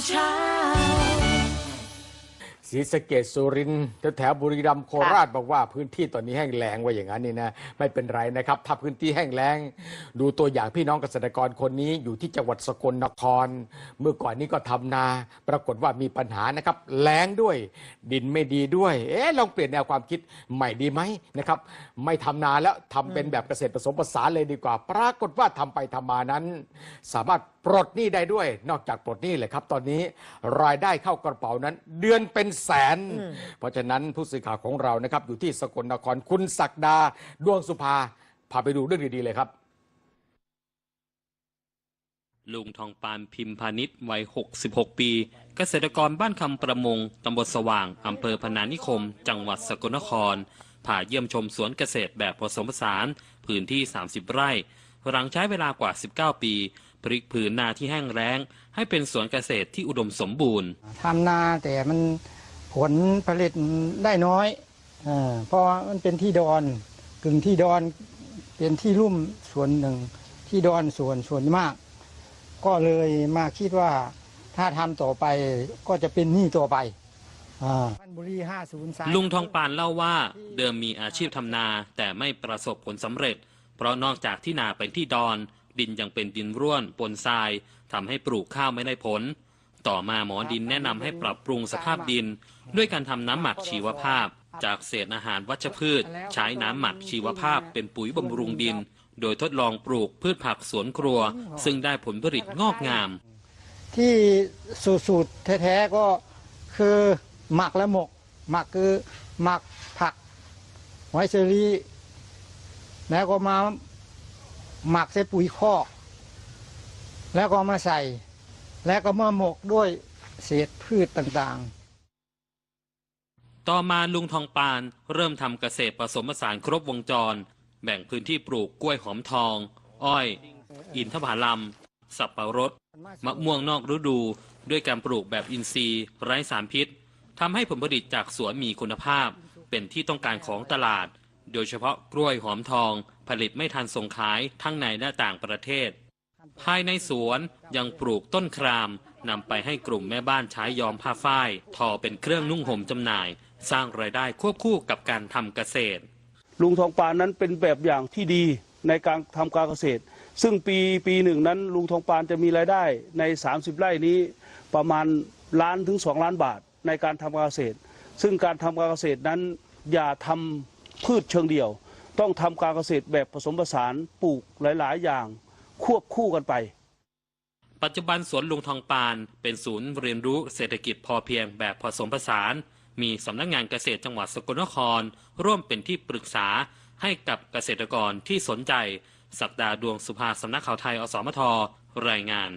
child. ศรีสะเกดสุรินทร์แถวบุรีรัมย์โคราชบอกว่าพื้นที่ตอนนี้แห้งแล้งว่าอย่างนั้นนี่นะไม่เป็นไรนะครับ ถ้าพื้นที่แห้งแล้ง ดูตัวอย่างพี่น้องเกษตรกรคนนี้อยู่ที่จังหวัดสกลนคร เมื่อก่อนนี้ก็ทำนา ปรากฏว่ามีปัญหานะครับแล้งด้วย ดินไม่ดีด้วย เอ๊ะลองเปลี่ยนแนวความคิดใหม่ดีไหมนะครับ ไม่ทำนาแล้วทำเป็นแบบเกษตรผสมผสานเลยดีกว่า ปรากฏว่าทำไปทำมานั้น สามารถปลดหนี้ได้ด้วย นอกจากปลดหนี้เลยครับ ตอนนี้รายได้เข้ากระเป๋านั้น เดือนเป็นแสน เพราะฉะนั้นผู้สื่อข่าวของเรานะครับอยู่ที่สกลนครคุณศักดาดวงสุภาพาไปดูเรื่องดีๆเลยครับลุงทองปานพิมพาณิชย์วัย 66 ปี เกษตรกรบ้านคำประมง ตำบลสว่าง อำเภอพนานิคม จังหวัดสกลนครผ่าเยี่ยมชมสวนเกษตรแบบผสมผสาน พื้นที่ 30 ไร่ หลังใช้เวลากว่า 19 ปีพลิกผืนนาที่แห้งแล้ง ให้เป็นสวนเกษตรที่อุดมสมบูรณ์ทำนาแต่มัน ผลผลิตได้น้อยอเพราะว่ามันเป็นที่ดอนกึ่งที่ดอนเป็นที่ลุ่มส่วนหนึ่ง ที่ดอนส่วนส่วนมาก ก็เลยมาคิดว่าถ้าทำต่อไปก็จะเป็นหนี้ต่อไปพันบุรีห้าศูนย์ลุงทองปานเล่าว่าเดิมมีอาชีพทำนาแต่ไม่ประสบผลสำเร็จ เพราะนอกจากที่นาเป็นที่ดอน ดินยังเป็นดินร่วนปนทรายทำให้ปลูกข้าวไม่ได้ผล ต่อมาหมอดินแนะนำให้ปรับปรุงสภาพดิน ด้วยการทำน้ำหมักชีวภาพ จากเศษอาหารวัชพืช ใช้น้ำหมักชีวภาพเป็นปุ๋ยบำรุงดิน โดยทดลองปลูกพืชผักสวนครัว ซึ่งได้ผลผลิตงอกงาม ที่สูตรแท้ๆก็คือหมักและหมก หมักคือหมักผักไวเชอรี่แล้วก็มาหมักใส่ปุ๋ยคอก แล้วก็มาใส่ แล้วก็มาหมกด้วยเศษพืชต่างๆ ต่อมาลุงทองปานเริ่มทำเกษตรผสมผสานครบวงจร แบ่งพื้นที่ปลูกกล้วยหอมทอง อ้อย อินทผลัม สับปะรด มะม่วงนอกฤดู ด้วยการปลูกแบบอินทรีย์ ไร้สารพิษทำให้ผลผลิตจากสวนมีคุณภาพ เป็นที่ต้องการของตลาด โดยเฉพาะกล้วยหอมทอง ผลิตไม่ทันส่งขายทั้งในและต่างประเทศ ภายในสวนยังปลูกต้นครามนำไปให้กลุ่มแม่บ้านใช้ย้อมผ้าฝ้าย ทอเป็นเครื่องนุ่งห่มจำหน่าย สร้างรายได้ควบคู่กับการทำเกษตร ลุงทองปานนั้นเป็นแบบอย่างที่ดีในการทำการเกษตร ซึ่งปีปีหนึ่งนั้นลุงทองปานจะมีรายได้ใน 30 ไร่นี้ประมาณล้านถึง 2 ล้านบาทในการทำการเกษตร ซึ่งการทำการเกษตรนั้นอย่าทำพืชเชิงเดียว ต้องทำการเกษตรแบบผสมผสานปลูกหลาย ๆ อย่าง ควบคู่กันไป ปัจจุบันสวนลุงทองปานเป็นศูนย์เรียนรู้เศรษฐกิจพอเพียงแบบผสมผสาน มีสำนักงานเกษตรจังหวัดสกลนคร ร่วมเป็นที่ปรึกษาให้กับเกษตรกรที่สนใจ สัปดาห์ดวงสุภาสำนักข่าวไทยอสมทรายงาน